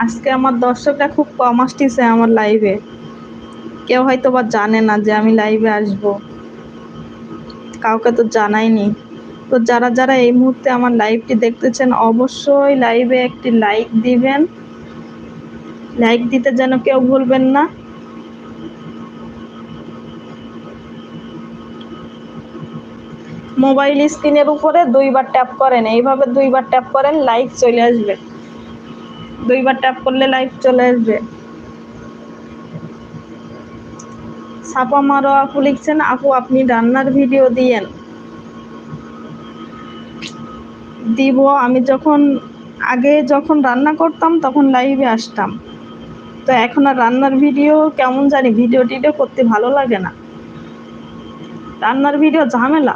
আজকে আমার দর্শকরা খুব কম আসতেছে আমার লাইভে কেউ হয়তো বা জানে না যে আমি লাইভে আসব। কাউকে তো জানাইনি। তো যারা যারা এই মুহূর্তে আমার লাইভটি দেখতেছেন, অবশ্যই লাইভে একটি লাইক দিবেন। লাইক দিতে যেন কেউ ভুলবেন না। মোবাইল স্ক্রিনের উপরে দুইবার ট্যাপ করেন। এইভাবে দুইবার ট্যাপ করেন লাইক চলে আসবে। দুইবার ট্যাপ করলে লাইভ চলে আসবে। ছাপা মারো, আপু লিখছেন, আপু, আপনি রান্নার ভিডিও দিয়েন। দিব, আমি যখন, আগে যখন রান্না করতাম তখন লাইভে আসতাম। তো এখন আর রান্নার ভিডিও কেমন জানি ভিডিও টিডিও করতে ভালো লাগে না। রান্নার ভিডিও ঝামেলা।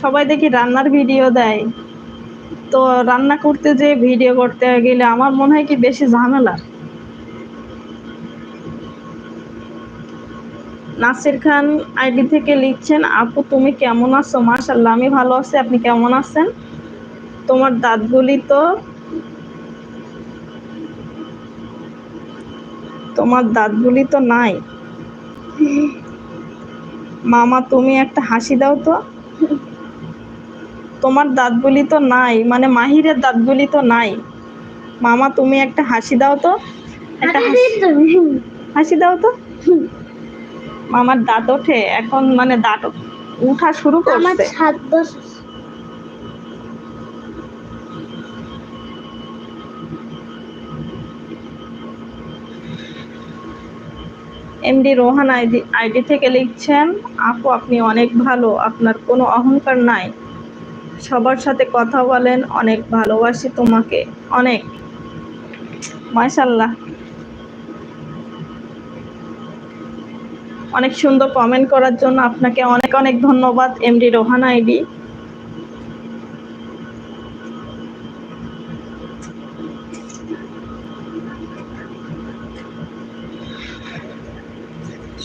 সবাই দেখি রান্নার ভিডিও দেয়। তো রান্না করতে যে ভিডিও করতে গেলে আমার মনে হয় কি বেশি ঝামেলা। নাসির খান আইডি থেকে লিখছেন, আপু, তুমি কেমন আছো? মাশাল্লাহ আমি ভালো আছি। আপনি কেমন আছেন? তোমার দাঁতগুলি তো তোমার দাঁতগুলি তো নাই। মামা, তুমি একটা হাসি দাও তো। তোমার দাঁতগুলি তো নাই মানে মাহিরের দাঁতগুলি তো নাই। মামা তুমি একটা হাসি দাও তো। একটা হাসি হাসি দাও তো। মামার দাঁত ওঠে এখন মানে দাঁত উঠা শুরু করছে। এমডি রোহান আইডি আইডি থেকে লিখছেন আপু আপনি অনেক ভালো আপনার কোনো অহংকার নাই। সবার সাথে কথা বলেন, অনেক ভালোবাসি তোমাকে, অনেক। মাশাল্লাহ অনেক সুন্দর কমেন্ট করার জন্য আপনাকে অনেক অনেক ধন্যবাদ MD Rohan ID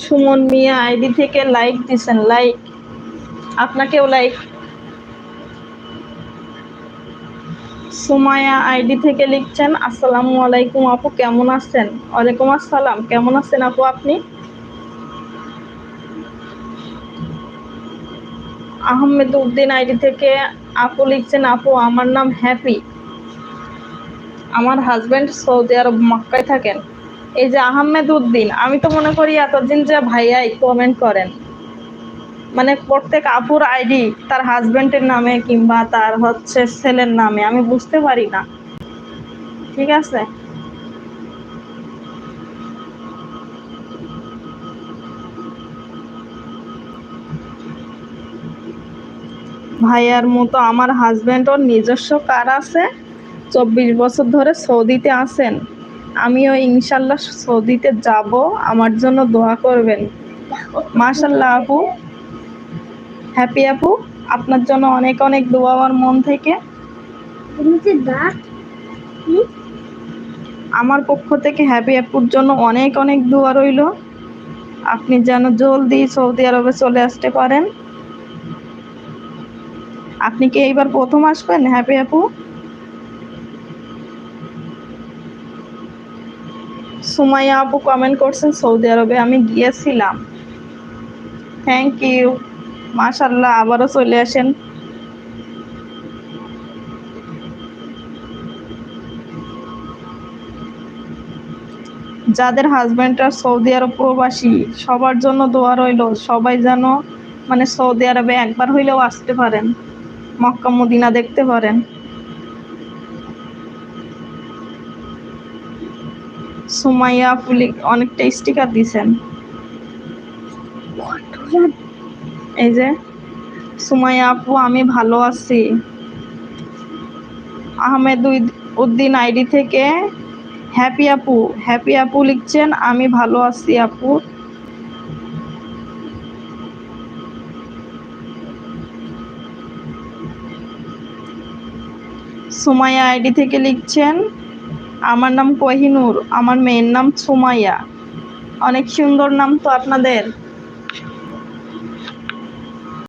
Suman Mia ID থেকে লাইক দিছেন লাইক আপনাকেও লাইক সুমায়া আইডি থেকে লিখছেন, আসসালামু আলাইকুম আপু, কেমন আছেন? ওয়ালাইকুম আসসালাম, কেমন আছেন আপু আপনি? আহমেদ উদ্দিন আইডি থেকে, আপু লিখছেন, আপু, আমার নাম হ্যাপি। আমার হাজবেন্ড সৌদি আরব মক্কায় থাকেন। এই যে আহমেদ উদ্দিন, আমি তো মনে করি এতদিন যে ভাইয়াই কমেন্ট করেন। মানে প্রত্যেক আপুর আইডি তার হাজবেন্ডের নামে কিংবা তার হচ্ছে ছেলের নামে, আমি বুঝতে পারি না। ঠিক আছে? ভাইয়ার মতো আমার হাজবেন্ডও নিজস্ব কার আছে? চব্বিশ বছর ধরে সৌদিতে আছেন। আমিও ইনশাল্লাহ সৌদিতে যাব। আমার জন্য দোয়া করবেন। মাশাল্লাহ আপু। হ্যাপি আপু, আপনার জন্য অনেক অনেক দোয়া আমার মন থেকে। আমার পক্ষ থেকে হ্যাপি আপুর জন্য অনেক অনেক দোয়া রইল। আপনি যেন জলদি সৌদি আরবে চলে আসতে পারেন। আপনি কি এইবার প্রথম আসবেন হ্যাপি আপু? সুমাইয়া আপু কমেন্ট করছেন সৌদি আরবে, আমি গিয়েছিলাম। থ্যাংক ইউ মাশাল্লাহ আবারও চলে আসেন। যাদের হাজব্যান্ডরা সৌদি আরব প্রবাসী, সবার জন্য দোয়া রইল, সবাই যেন মানে সৌদি আরবে একবার হইলেও আসতে পারেন, মক্কা মদিনা দেখতে পারেন। সুমাইয়া ফুলি অনেকটা স্টিকার দিছেন। এই যে, সুমাইয়া আপু, আমি ভালো আছি। আহমেদ উদ্দিন আইডি থেকে, হ্যাপি আপু হ্যাপি আপু লিখছেন, আমি ভালো আছি আপু। সুমাইয়া আইডি থেকে লিখছেন, আমার নাম কোহিনুর, আমার মেয়ের নাম সুমাইয়া। অনেক সুন্দর নাম তো আপনাদের।